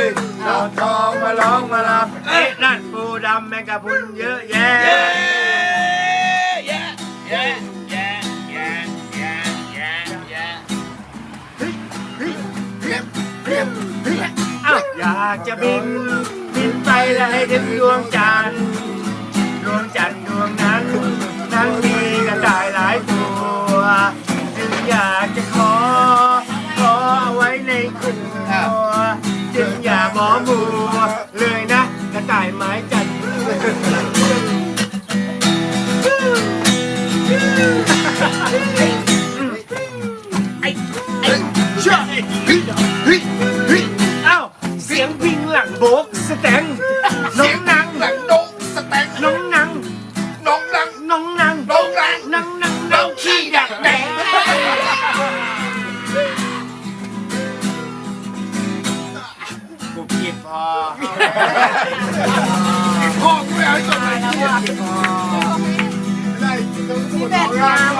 ยดาทองมาร้องมาลำเอ๊ะนั่นปูดำแมงกะพรุนเยอะแยะเย้เย้เย้เย้เย้เย้เย้เย้อ้าวอยากจะบินบินไปแล้วให้ถึงดวงจันทร์ดวงจันทร์ดวงนั้น นั้นมีกระต่ายหลายตัวจึงอยากจะข มัวเลยนะกระต่ายไม้จันทร์เอ้าเสียงพิงหลังโบกสแตง จีบพอพ่อกูไม่เอาให้จบเลยจีบพอได้ต้องพูดของเ